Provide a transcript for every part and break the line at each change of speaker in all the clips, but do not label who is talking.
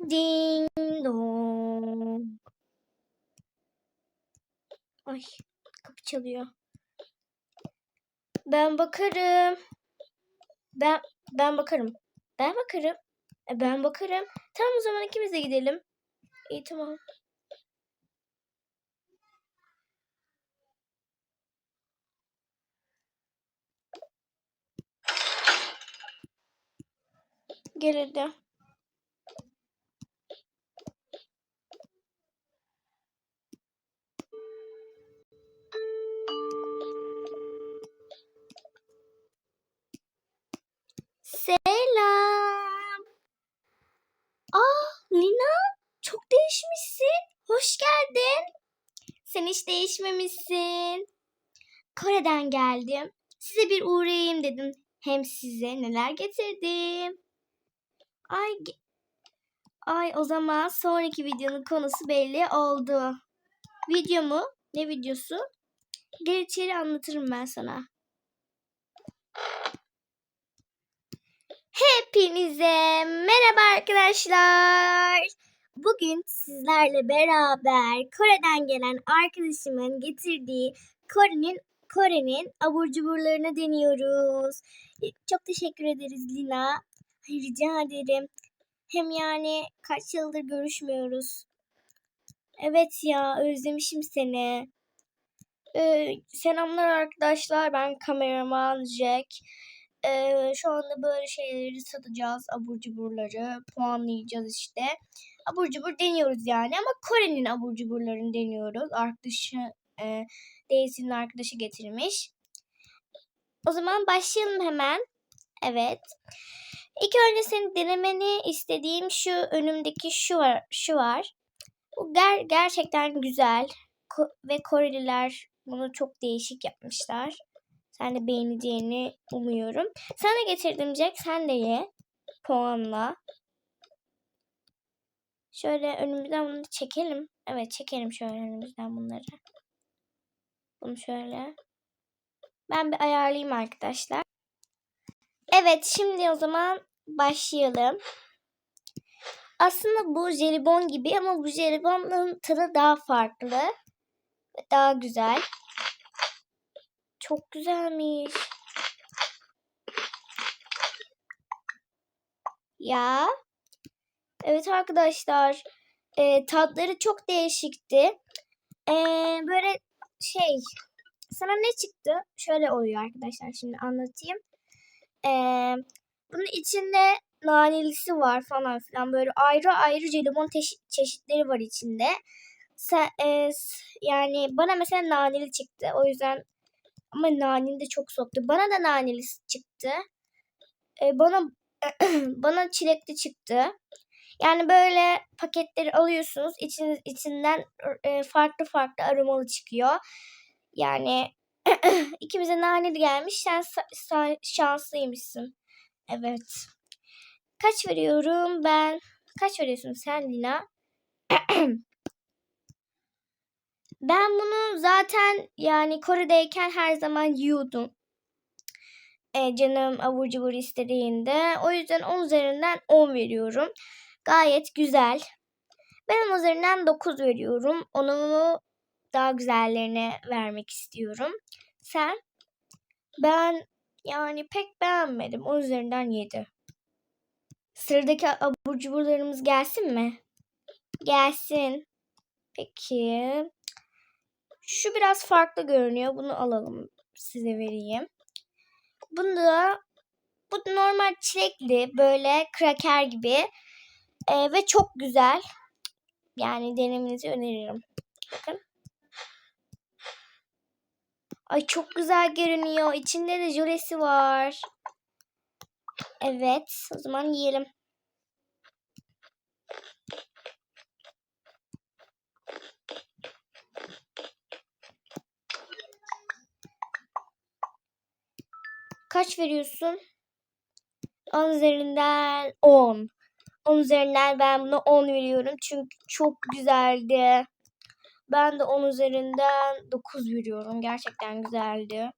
Ding dong. Ay kapı çalıyor. Ben bakarım. Ben ben bakarım. Ben bakarım. E, ben bakarım. Tamam o zaman ikimiz de gidelim. İyi tamam. Gel hadi. Selam. Aa Lina çok değişmişsin. Hoş geldin. Sen hiç değişmemişsin. Kore'den geldim. Size bir uğrayayım dedim. Hem size neler getirdim. Ay Ay o zaman sonraki videonun konusu belli oldu. Video mu? Ne videosu? Gel içeri anlatırım ben sana. Hepinize merhaba arkadaşlar. Bugün sizlerle beraber Kore'den gelen arkadaşımın getirdiği Kore'nin Kore'nin abur cuburlarını deniyoruz. E, Çok teşekkür ederiz Lina. Rica ederim. Hem yani kaç yıldır görüşmüyoruz. Evet ya özlemişim seni. Ee, selamlar arkadaşlar. Ben kameraman Jack. Ee, şu anda böyle şeyleri satacağız. Abur cuburları puanlayacağız işte. Abur cubur deniyoruz yani ama Kore'nin abur cuburlarını deniyoruz. Arkadaşı e, Daisy'nin arkadaşı getirmiş. O zaman başlayalım hemen. Evet. İlk önce senin denemeni istediğim şu önümdeki şu var. Şu var. Bu ger gerçekten güzel. Ko- ve Koreliler bunu çok değişik yapmışlar. Sen de beğeneceğini umuyorum. Sana getirdim Jack. Sen de ye. Puanla. Şöyle önümüzden bunu çekelim. Evet çekelim şöyle önümüzden bunları. Bunu şöyle. Ben bir ayarlayayım arkadaşlar. Evet şimdi o zaman başlayalım. Aslında bu jelibon gibi ama bu jelibonun tadı daha farklı. Daha güzel. Çok güzelmiş. Ya. Evet arkadaşlar. e, tatları çok değişikti. E, böyle şey. Sana ne çıktı? Şöyle oluyor arkadaşlar. Şimdi anlatayım. E, bunun içinde nanelisi var falan filan. Böyle ayrı ayrı jelibon çeşitleri var içinde. Sen, e, yani bana mesela naneli çıktı. O yüzden ama naneli de çok soktu. Bana da naneli çıktı. E, bana bana çilekli çıktı. Yani böyle paketleri alıyorsunuz. İçin, içinden e, farklı farklı aromalı çıkıyor. Yani ikimize naneli gelmiş. Sen şanslıymışsın. Evet. Kaç veriyorum ben? Kaç veriyorsun sen Lina? Ben bunu zaten yani Kore'deyken her zaman yiyordum. E, canım abur cubur istediğinde. O yüzden 10 üzerinden 10 veriyorum. Gayet güzel. Ben 10 üzerinden 9 veriyorum. Onu daha güzellerine vermek istiyorum. Sen? Ben yani pek beğenmedim. 10 üzerinden 7. Sıradaki abur cuburlarımız gelsin mi? Gelsin. Peki. Şu biraz farklı görünüyor. Bunu alalım. Size vereyim. Bunu da bu normal çilekli böyle kraker gibi Ee, ve çok güzel. Yani denemenizi öneririm. Bakın. Ay çok güzel görünüyor. İçinde de jölesi var. Evet. O zaman yiyelim. Kaç veriyorsun? 10 üzerinden 10. 10 üzerinden ben buna 10 veriyorum. Çünkü çok güzeldi. Ben de 10 üzerinden 9 veriyorum. Gerçekten güzeldi.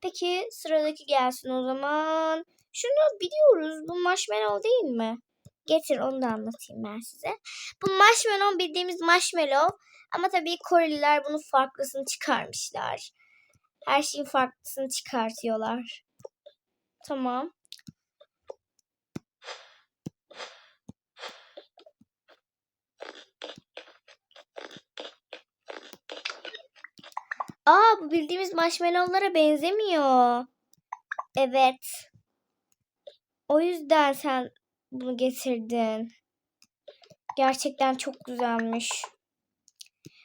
Peki sıradaki gelsin o zaman. Şunu biliyoruz. Bu marshmallow değil mi? Getir onu da anlatayım ben size. Bu marshmallow bildiğimiz marshmallow. Ama tabii Koreliler bunun farklısını çıkarmışlar. Her şeyin farklısını çıkartıyorlar. Tamam. Aa bu bildiğimiz marshmallowlara benzemiyor. Evet. O yüzden sen bunu getirdin. Gerçekten çok güzelmiş.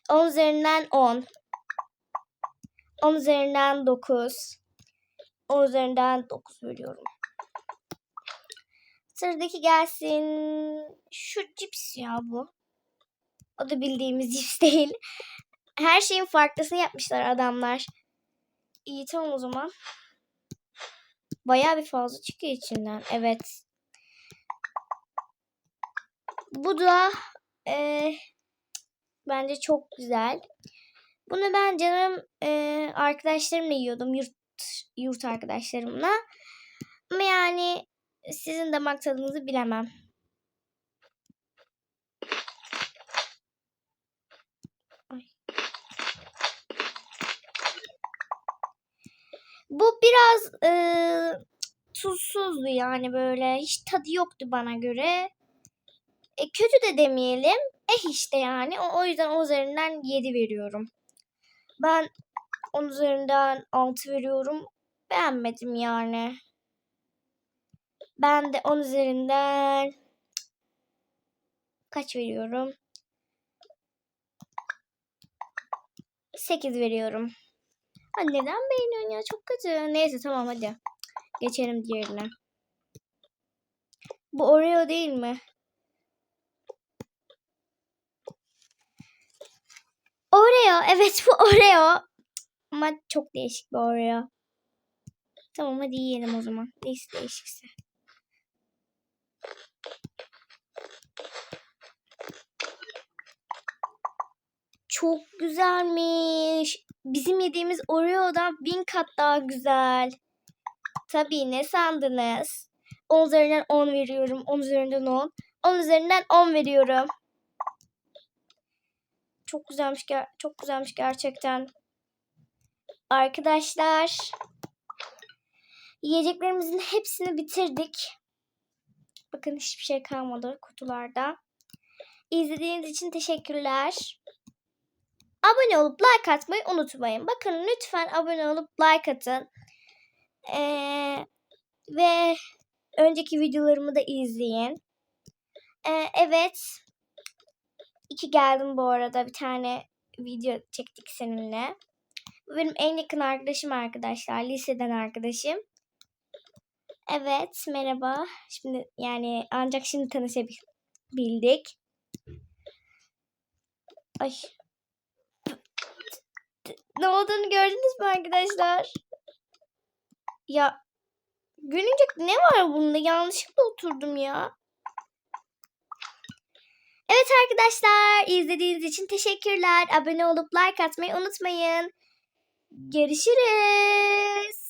10 üzerinden 10. 10 üzerinden 9. 10 üzerinden 9 veriyorum. Sıradaki gelsin. Şu cips ya bu. O da bildiğimiz cips değil. Her şeyin farklısını yapmışlar adamlar. İyi tamam o zaman. Bayağı bir fazla çıkıyor içinden. Evet. Bu da e, bence çok güzel. Bunu ben canım e, arkadaşlarımla yiyordum. Yurt, yurt arkadaşlarımla. Ama yani sizin damak tadınızı bilemem. Bu biraz e, tuzsuzdu yani böyle. Hiç tadı yoktu bana göre. E, kötü de demeyelim. Eh işte yani. O, o yüzden o üzerinden 7 veriyorum. Ben 10 üzerinden 6 veriyorum. Beğenmedim yani. Ben de 10 üzerinden kaç veriyorum? 8 veriyorum. Ha, neden beğeniyorsun ya? Çok kötü. Neyse tamam hadi. Geçelim diğerine. Bu Oreo değil mi? Oreo. Evet bu Oreo. Ama çok değişik bir Oreo. Tamam hadi yiyelim o zaman. Neyse değişikse. Çok güzelmiş. Bizim yediğimiz Oreo'dan bin kat daha güzel. Tabii ne sandınız? 10 üzerinden 10 veriyorum. 10 üzerinden 10. 10 üzerinden 10 veriyorum. Çok güzelmiş çok güzelmiş gerçekten. Arkadaşlar yiyeceklerimizin hepsini bitirdik. Bakın hiçbir şey kalmadı kutularda. İzlediğiniz için teşekkürler. Abone olup like atmayı unutmayın. Bakın lütfen abone olup like atın. Ee, ve önceki videolarımı da izleyin. Ee, evet. İki geldim bu arada. Bir tane video çektik seninle. Bu benim en yakın arkadaşım arkadaşlar. Liseden arkadaşım. Evet merhaba. Şimdi yani ancak şimdi tanışabildik. Ay. Ne olduğunu gördünüz mü arkadaşlar? Ya gülünecek ne var bunda? Yanlışlıkla oturdum ya. Evet arkadaşlar izlediğiniz için teşekkürler. Abone olup like atmayı unutmayın. Görüşürüz.